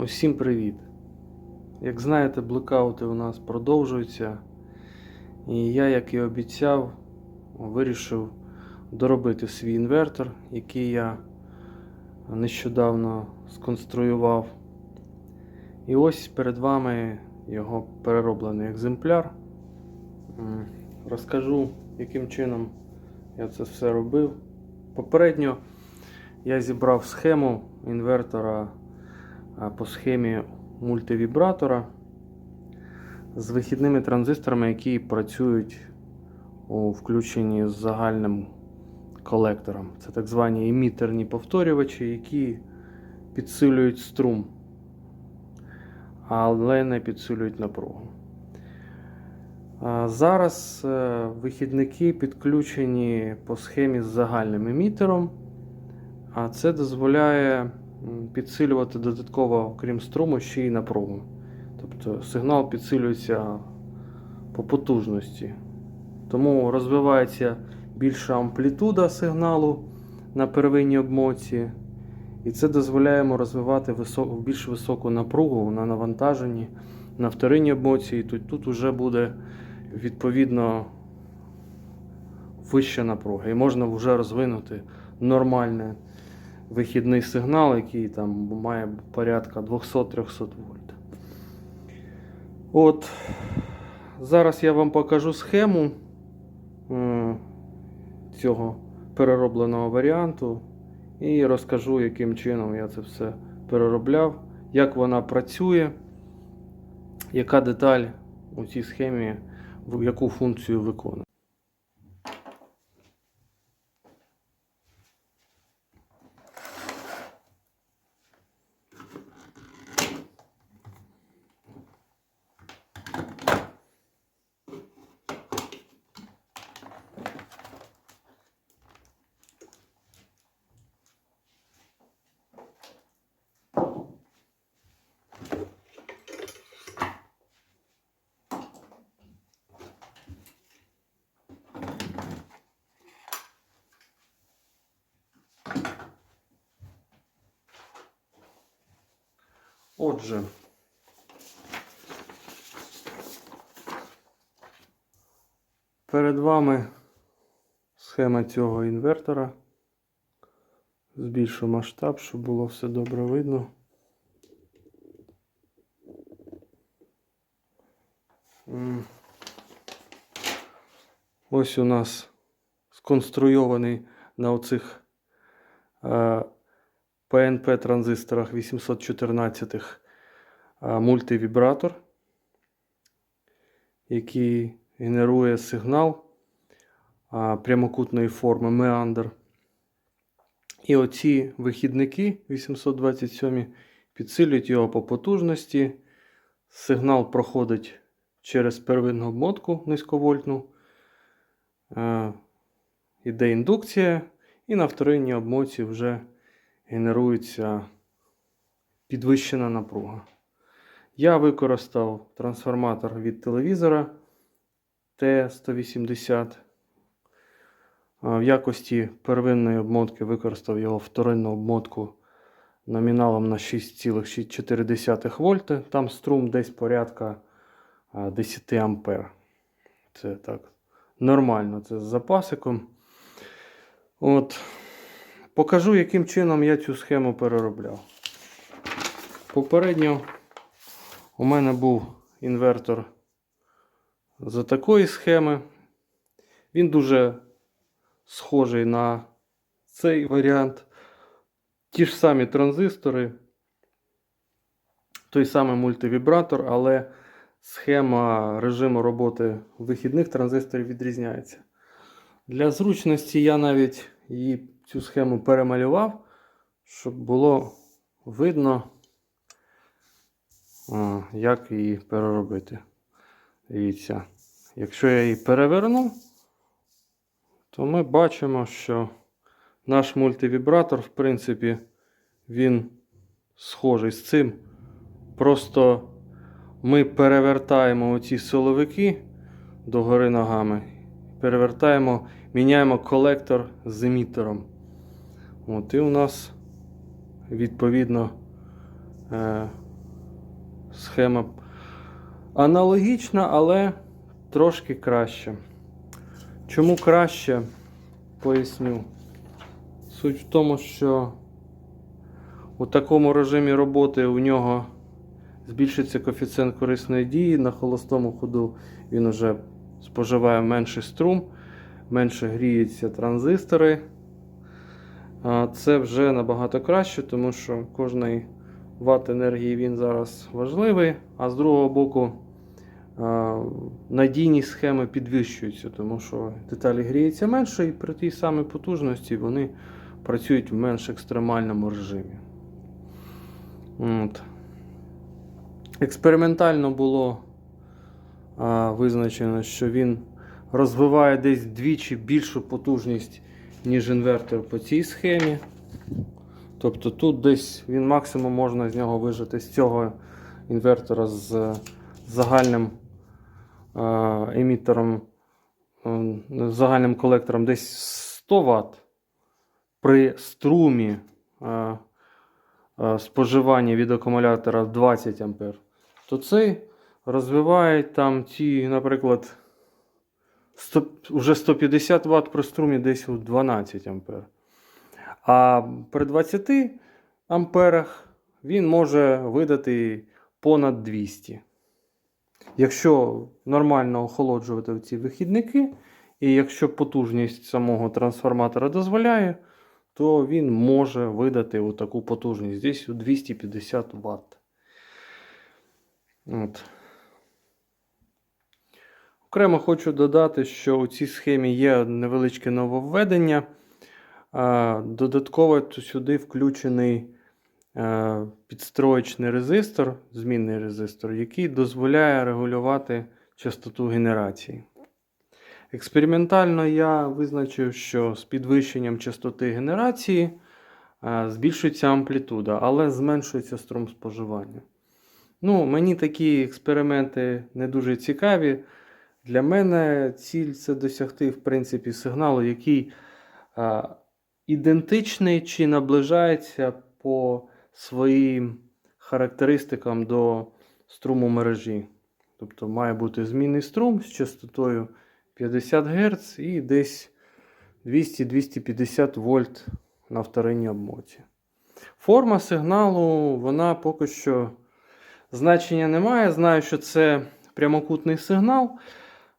Усім привіт! Як знаєте, блекаути у нас продовжуються. І я, як і обіцяв, вирішив доробити свій інвертор, який я нещодавно сконструював. І ось перед вами його перероблений екземпляр. Розкажу, яким чином я це все робив. Попередньо я зібрав схему інвертора по схемі мультивібратора з вихідними транзисторами, які працюють у включенні з загальним колектором. Це так звані емітерні повторювачі, які підсилюють струм, але не підсилюють напругу. Зараз е, вихідники підключені по схемі з загальним емітером, а це дозволяє підсилювати додатково, крім струму, ще й напругу. Тобто сигнал підсилюється по потужності. Тому розвивається більша амплітуда сигналу на первинній обмотці, і це дозволяє йому розвивати висо- більш високу напругу на навантаженні на вторинній обмотці. І тут, тут вже буде відповідно вища напруга. І можна вже розвинути нормальний вихідний сигнал, який там має порядка 200-300 вольт. От, зараз я вам покажу схему цього переробленого варіанту і розкажу, яким чином я це все переробляв, як вона працює, яка деталь у цій схемі, яку функцію виконує. Отже, перед вами схема цього інвертора. Збільшу масштаб, щоб було все добре видно. Ось у нас сконструйований на оцих PNP транзисторах 814 а, мультивібратор, який генерує сигнал прямокутної форми меандр. І оці вихідники 827 підсилюють його по потужності. Сигнал проходить через первинну обмотку низьковольтну. Іде індукція, і на вторинній обмотці вже генерується підвищена напруга. Я використав трансформатор від телевізора Т180. В якості первинної обмотки використав його вторинну обмотку номіналом на 6,4 вольти. Там струм десь порядка 10 ампер. Це так нормально, це з запасиком. От. Покажу, яким чином я цю схему переробляв. Попередньо у мене був інвертор за такої схеми. Він дуже схожий на цей варіант. Ті ж самі транзистори, той самий мультивібратор, але схема режиму роботи вихідних транзисторів відрізняється. Для зручності я навіть її цю схему перемалював, щоб було видно, як її переробити. Дивіться, якщо я її переверну, то ми бачимо, що наш мультивібратор, в принципі, він схожий з цим. Просто ми перевертаємо оці силовики догори ногами, перевертаємо, міняємо колектор з емітером. От, і у нас відповідно е, схема аналогічна, але трошки краще. Чому краще? Поясню. Суть в тому, що у такому режимі роботи у нього збільшиться коефіцієнт корисної дії. На холостому ходу він вже споживає менший струм, менше гріються транзистори. Це вже набагато краще, тому що кожний ватт енергії він зараз важливий, а з другого боку а, надійність схеми підвищується, тому що деталі гріються менше і при тій самій потужності вони працюють в менш екстремальному режимі. От. Експериментально було а, визначено, що він розвиває десь вдвічі більшу потужність, ніж інвертор по цій схемі. Тобто тут десь він максимум можна з нього вижити з цього інвертора з загальним е, емітером, е, загальним колектором десь 100 Вт при струмі е, е, споживання від акумулятора 20 А, то цей розвиває там ці, наприклад, 100, вже 150 Вт при струмі десь у 12 А. А при 20 амперах він може видати понад 200. Якщо нормально охолоджувати ці вихідники, і якщо потужність самого трансформатора дозволяє, то він може видати таку потужність десь у 250 Вт. От. Окремо хочу додати, що у цій схемі є невеличке нововведення. Додатково сюди включений е, підстроєчний резистор, змінний резистор, який дозволяє регулювати частоту генерації. Експериментально я визначив, що з підвищенням частоти генерації е, збільшується амплітуда, але зменшується струм споживання. Ну, Мені такі експерименти не дуже цікаві. Для мене ціль це досягти в принципі, сигналу, який а, ідентичний чи наближається по своїм характеристикам до струму мережі. Тобто має бути змінний струм з частотою 50 Гц і десь 200-250 вольт на вторинній обмоті. Форма сигналу, вона поки що значення не має. Знаю, що це прямокутний сигнал.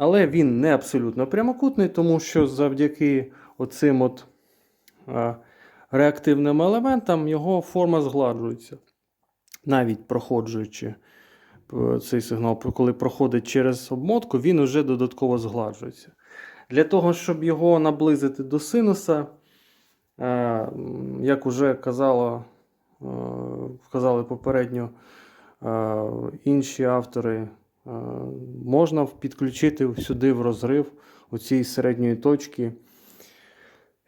Але він не абсолютно прямокутний, тому що завдяки оцим от реактивним елементам його форма згладжується. Навіть проходжуючи цей сигнал, коли проходить через обмотку, він вже додатково згладжується. Для того, щоб його наблизити до синуса, як вже казало, казали попередньо інші автори. Можна підключити сюди в розрив у цій середньої точки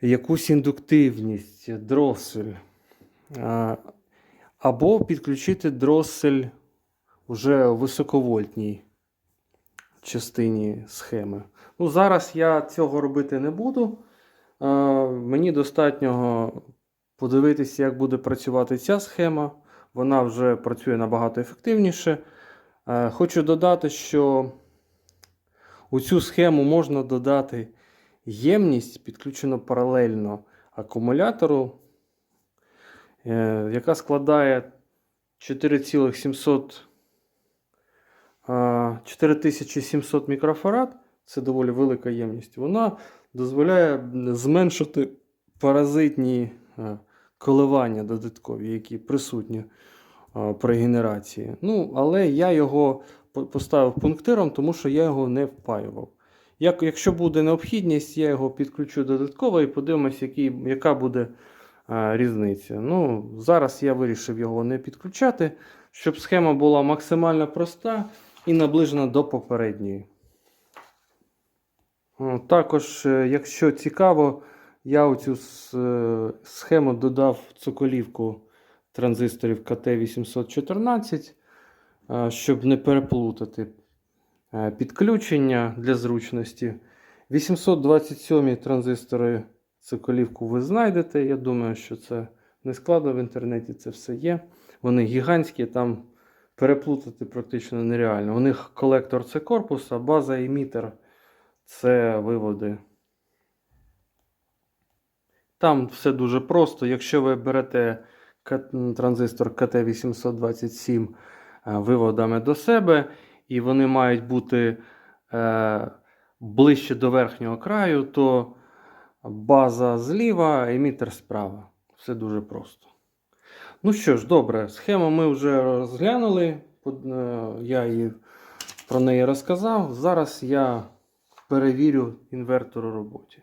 якусь індуктивність, дросель. Або підключити дросель вже у високовольтній частині схеми. Ну, Зараз я цього робити не буду. Мені достатньо подивитися, як буде працювати ця схема. Вона вже працює набагато ефективніше. Хочу додати, що у цю схему можна додати ємність, підключену паралельно акумулятору, е, яка складає 4700 4700 мікрофарад. Це доволі велика ємність. Вона дозволяє зменшити паразитні е, коливання додаткові, які присутні при генерації. Ну, Але я його поставив пунктиром, тому що я його не впаював. Як, Якщо буде необхідність, я його підключу додатково і подивимось, який, яка буде а, різниця. Ну, Зараз я вирішив його не підключати, щоб схема була максимально проста і наближена до попередньої. Також, е, якщо цікаво, я у цю е, схему додав цоколівку транзисторів КТ814, щоб не переплутати е, підключення для зручності. 827 транзистори циколівку ви знайдете. Я думаю, що це не складно в інтернеті, це все є. Вони гігантські, там переплутати практично нереально. У них колектор це корпус, а база емітер це виводи. Там все дуже просто. Якщо ви берете транзистор КТ827 е, виводами до себе, і вони мають бути е, ближче до верхнього краю, то база зліва, емітер справа. Все дуже просто. Ну що ж, добре, схему ми вже розглянули. Е, Я її про неї розказав. Зараз я перевірю інвертор у роботі.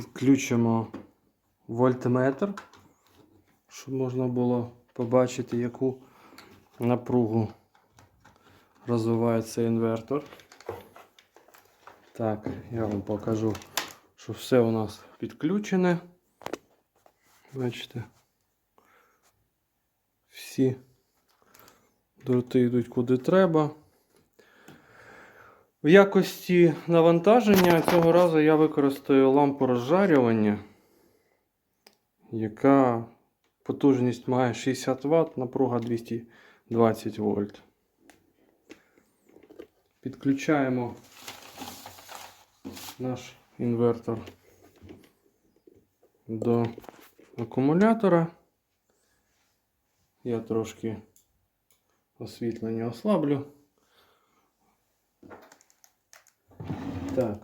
Підключимо вольтметр, щоб можна було побачити, яку напругу розвиває цей інвертор. Так, я вам покажу, що все у нас підключене. Бачите, всі дроти йдуть куди треба. В якості навантаження цього разу я використаю лампу розжарювання, яка потужність має 60 Вт, напруга 220 вольт. Підключаємо наш інвертор до акумулятора. Я трошки освітлення ослаблю. Так.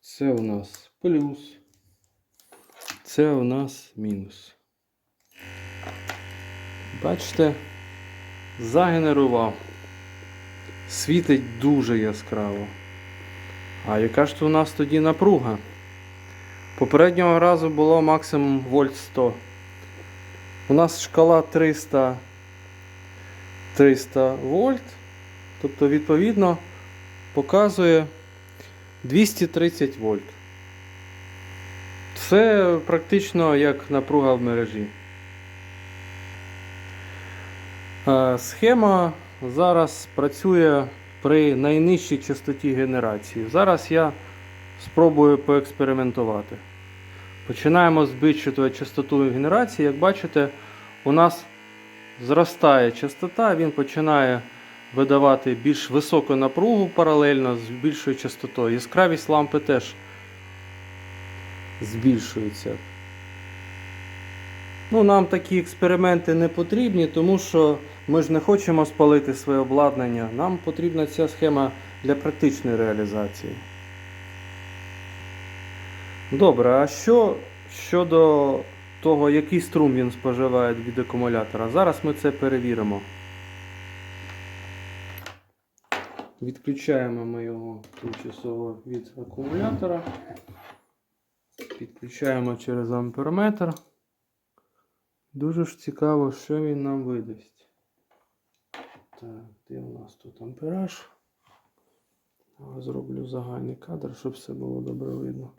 Це у нас плюс. Це у нас мінус. Бачите, загенерував. Світить дуже яскраво. А яка ж то у нас тоді напруга? Попереднього разу було максимум вольт 100. У нас шкала 300 300 вольт. Тобто, відповідно, показує 230 вольт. Це практично як напруга в мережі. Е, Схема зараз працює при найнижчій частоті генерації. Зараз я спробую поекспериментувати. Починаємо збільшувати частоту генерації. Як бачите, у нас зростає частота, він починає видавати більш високу напругу паралельно з більшою частотою. Яскравість лампи теж збільшується. Ну, нам такі експерименти не потрібні, тому що ми ж не хочемо спалити своє обладнання. Нам потрібна ця схема для практичної реалізації. Добре, а що щодо того, який струм він споживає від акумулятора? Зараз ми це перевіримо. Відключаємо ми його тимчасово від акумулятора. Підключаємо через амперметр. Дуже ж цікаво, що він нам видасть. Так, де у нас тут ампераж? Зроблю загальний кадр, щоб все було добре видно.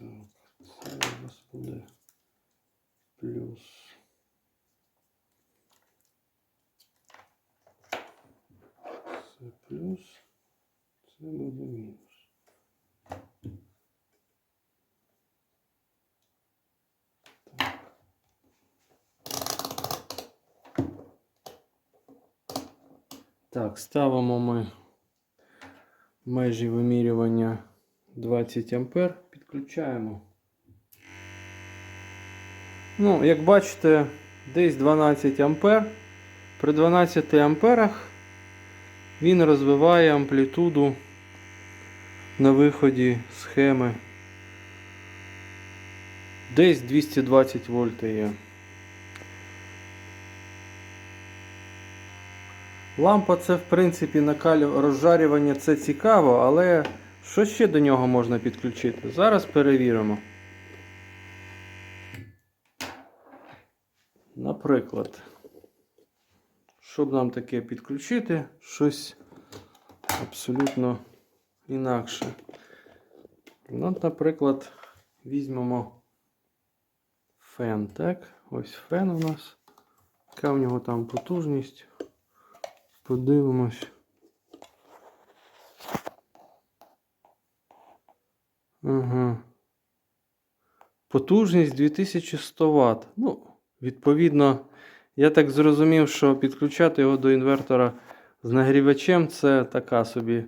Так, це у нас буде плюс. Це плюс, це буде мінус. Так. Так, ставимо ми межі вимірювання 20 А, підключаємо. Ну, як бачите, десь 12 А. При 12 амперах він розвиває амплітуду на виході схеми. Десь 220 вольт є. Лампа це в принципі накалю розжарювання це цікаво, але що ще до нього можна підключити? Зараз перевіримо. Наприклад, щоб нам таке підключити, щось абсолютно інакше. Ну, наприклад, візьмемо фен, так? Ось фен у нас. Яка в нього там потужність? Подивимось. Ага. Потужність 2100 Вт. Ну, відповідно, я так зрозумів, що підключати його до інвертора з нагрівачем це така собі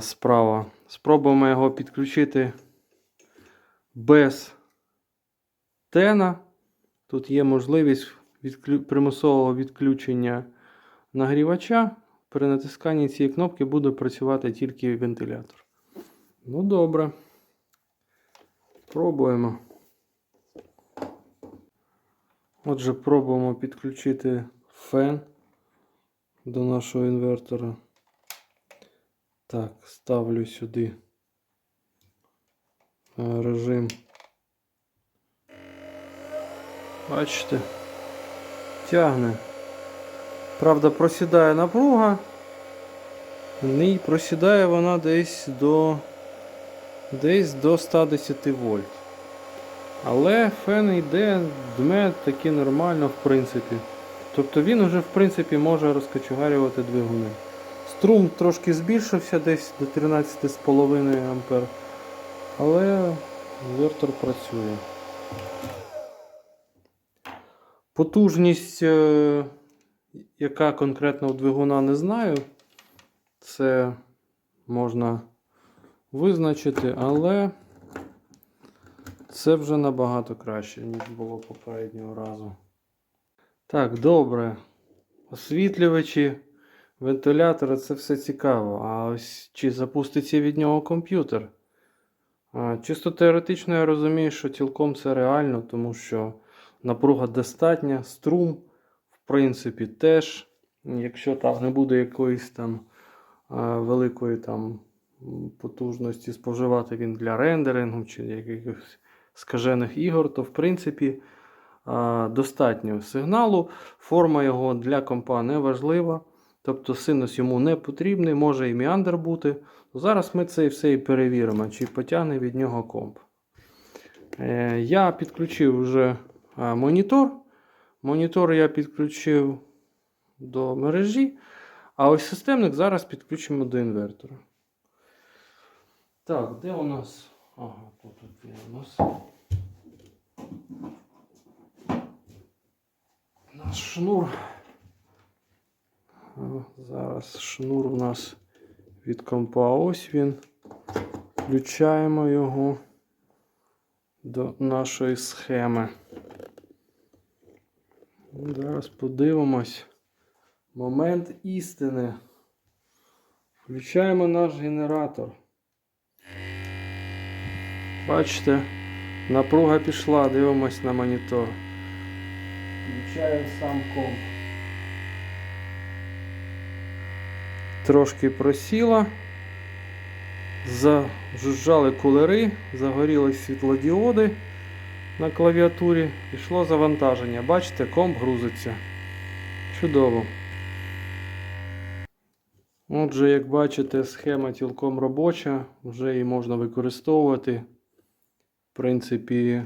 справа. Спробуємо його підключити без тена. Тут є можливість відклю... примусового відключення нагрівача. При натисканні цієї кнопки буде працювати тільки вентилятор. Ну, добре. Пробуємо. Отже, пробуємо підключити фен до нашого інвертора. Так, ставлю сюди е, режим. Бачите, тягне. Правда, просідає напруга. І просідає вона десь до десь до 110 вольт. Але фен йде, дме таки нормально, в принципі. Тобто він вже в принципі може розкачугарювати двигуни. Струм трошки збільшився десь до 13,5 А. Але інвертор працює. Потужність, е, яка конкретно у двигуна, не знаю. Це можна визначити, але це вже набагато краще, ніж було попереднього разу. Так, добре. Освітлювачі, вентилятори це все цікаво. А ось чи запуститься від нього комп'ютер? Чисто теоретично я розумію, що цілком це реально, тому що напруга достатня, струм, в принципі, теж. Якщо там не буде якоїсь там великої там потужності споживати він для рендерингу чи якихось скажених ігор, то в принципі достатньо сигналу. Форма його для компа не важлива. Тобто синус йому не потрібний, може і міандр бути. Зараз ми це все і перевіримо, чи потягне від нього комп. Е, я підключив вже монітор. Монітор я підключив до мережі. А ось системник зараз підключимо до інвертора. Так, де у нас? Ага, тут є у нас. Наш шнур. Зараз шнур у нас від компа. Ось він. Включаємо його до нашої схеми. Зараз подивимось. Момент істини. Включаємо наш генератор. Бачите, напруга пішла, дивимось на монітор. Включаємо сам комп. Трошки просіла. Зажужжали кулери, загорілись світлодіоди на клавіатурі. Пішло завантаження. Бачите, комп грузиться. Чудово. Отже, як бачите, схема цілком робоча, вже її можна використовувати. Принципі,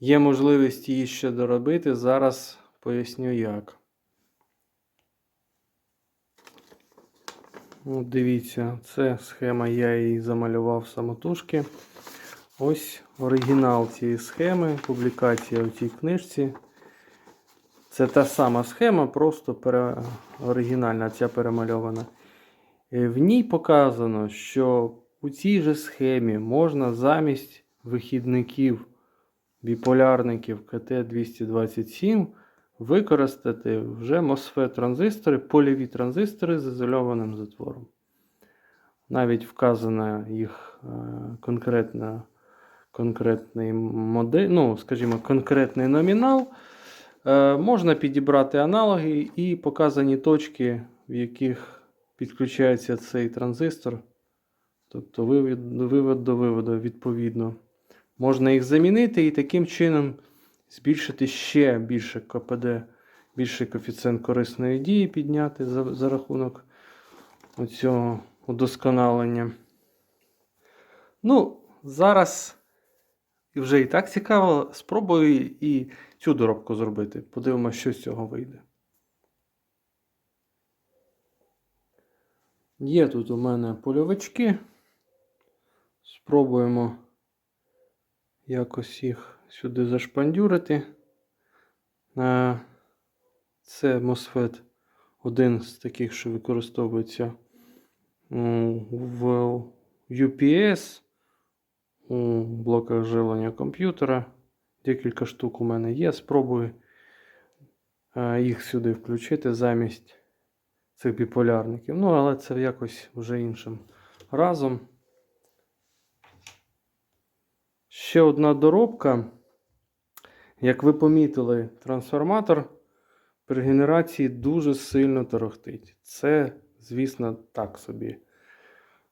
є можливість її ще доробити. Зараз поясню як. От дивіться, це схема, я її замалював самотужки. Ось оригінал цієї схеми, публікація в цій книжці. Це та сама схема, просто пере... оригінальна ця перемальована. Е, В ній показано, що у цій же схемі можна замість вихідників біполярників КТ-227 використати вже MOSFET транзистори, польові транзистори з ізольованим затвором. Навіть вказана їх е, конкретна, конкретний модель, ну, скажімо, конкретний номінал. Е, Можна підібрати аналоги і показані точки, в яких підключається цей транзистор. Тобто вивід, вивод до виводу відповідно. Можна їх замінити і таким чином збільшити ще більше КПД, більший коефіцієнт корисної дії підняти за, за рахунок цього удосконалення. Ну, зараз вже і так цікаво, спробую і цю доробку зробити. Подивимося, що з цього вийде. Є тут у мене польовички. Спробуємо якось їх сюди зашпандюрити. Е, Це MOSFET один з таких, що використовується в UPS у блоках живлення комп'ютера. Декілька штук у мене є. Спробую е, їх сюди включити замість цих біполярників. Ну, але це якось вже іншим разом. Ще одна доробка. Як ви помітили, трансформатор при генерації дуже сильно торохтить. Це, звісно, так собі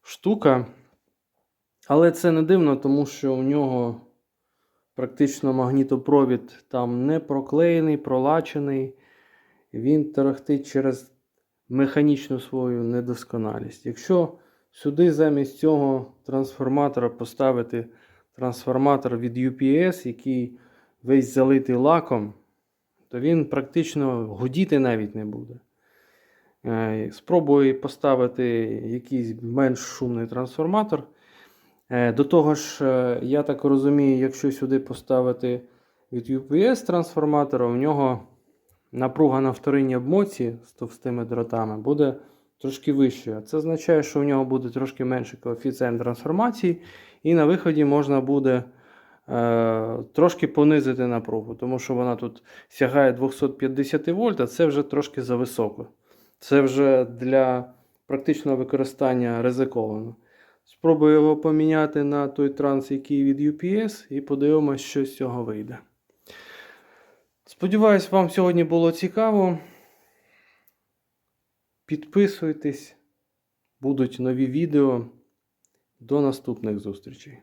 штука. Але це не дивно, тому що у нього практично магнітопровід там не проклеєний, пролачений. Він торохтить через механічну свою недосконалість. Якщо сюди замість цього трансформатора поставити трансформатор від UPS, який весь залитий лаком, то він практично гудіти навіть не буде. Е, Спробую поставити якийсь менш шумний трансформатор. Е, До того ж, е, я так розумію, якщо сюди поставити від UPS трансформатора, у нього напруга на вторинній обмотці з товстими дротами буде трошки вищою. Це означає, що у нього буде трошки менший коефіцієнт трансформації, і на виході можна буде е, трошки понизити напругу, тому що вона тут сягає 250 вольт, а це вже трошки зависоко. Це вже для практичного використання ризиковано. Спробую його поміняти на той транс, який від UPS, і подивимося, що з цього вийде. Сподіваюсь, вам сьогодні було цікаво. Підписуйтесь, будуть нові відео. До наступних зустрічей.